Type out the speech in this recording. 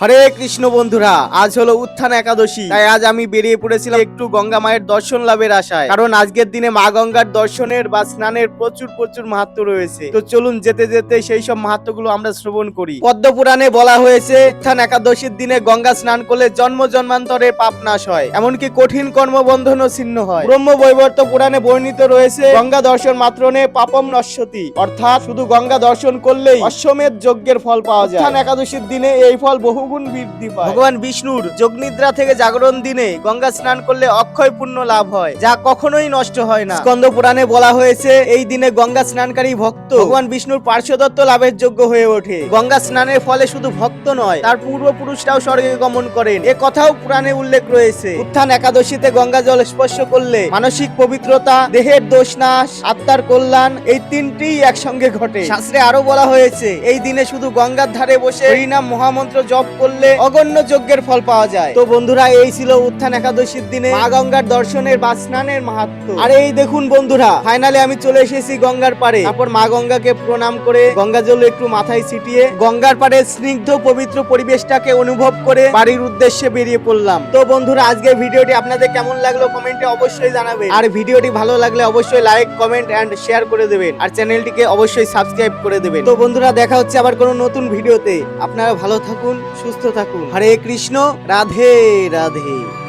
হরে কৃষ্ণ বন্ধুরা, আজ হলো উত্থান একাদশী। তাই আজ আমি বেরিয়ে পড়েছিলাম একটু গঙ্গা মায়ের দর্শন লাভের আশায়। কারণ আজকের দিনে মা গঙ্গার দর্শনের বা স্নানের প্রচুর প্রচুর মাহাত্ম রয়েছে। তো চলুন যেতে যেতে সেই সব মাহাত্মগুলো আমরা শ্রবণ করি। পদ্ম পুরাণে বলা হয়েছে, উত্থান একাদশীর দিনে গঙ্গা স্নান করলে জন্ম জন্মান্তরে পাপ নাশ হয়। এমনকি কঠিন কর্মবন্ধনও ছিন্ন হয়। ব্রহ্ম বৈবর্ত পুরাণে বর্ণিত রয়েছে, গঙ্গা দর্শন মাত্র মাত্রনে পাপম নশ্বতি। অর্থাৎ শুধু গঙ্গা দর্শন করলেই অশ্বমেধ যজ্ঞের ফল পাওয়া যায়। উত্থান একাদশীর দিনে এই ফল বহুগুণ বৃদ্ধি পায়। ভগবান বিষ্ণুর যোগনিদ্রা থেকে জাগরণ দিনে গঙ্গা স্নান করলে অক্ষয় পুণ্য লাভ হয় যা কখনোই নষ্ট হয় না। স্কন্দ পুরাণে বলা হয়েছে এই দিনে গঙ্গা স্নানকারী ভক্ত ভগবান বিষ্ণুর পার্শ্বদত্ত লাভের যোগ্য হয়ে ওঠে। গঙ্গা স্নানের ফলে শুধু ভক্ত নয় তার পূর্বপুরুষরাও স্বর্গে গমন করেন। এ কথাও পুরাণে উল্লেখ রয়েছে। উত্থান একাদশীতে গঙ্গা জল স্পর্শ করলে মানসিক পবিত্রতা দেহের দোষ নাশ আত্মার কল্যাণ এই তিনটি একসঙ্গে ঘটে। শাস্ত্রে আরও বলা হয়েছে এই দিনে শুধু গঙ্গার ধারে বসে হরিনাম মহামন্ত্র জপ করলে অগণ্য যজ্ঞের ফল পাওয়া যায়। তো বন্ধুরা এই ছিল উত্থান একাদশীর দিনে মা গঙ্গার দর্শনের বা স্নানের মাহাত্ম। আর এই দেখুন বন্ধুরা ফাইনালি আমি চলে এসেছি গঙ্গার পারে তারপর মা গঙ্গাকে প্রণাম করে গঙ্গা জল একটু মাথায় ছিটিয়ে গঙ্গার পাড়ে স্নিগ্ধ পবিত্র পরিবেশটাকে অনুভব করে বাড়ির উদ্দেশ্যে বেরিয়ে পড়লাম। তো বন্ধুরা আজকের ভিডিওটি আপনাদের কেমন লাগল কমেন্টে অবশ্যই জানাবেন। আর ভিডিওটি ভালো লাগলে অবশ্যই লাইক কমেন্ট এন্ড শেয়ার করে দেবেন। আর চ্যানেলটিকে অবশ্যই সাবস্ক্রাইব করে দেবেন। তো বন্ধুরা দেখা হচ্ছে আবার কোনো নতুন ভিডিওতে। আপনারা ভালো থাকুন সুস্থ থাকুন। হরে কৃষ্ণ রাধে রাধে।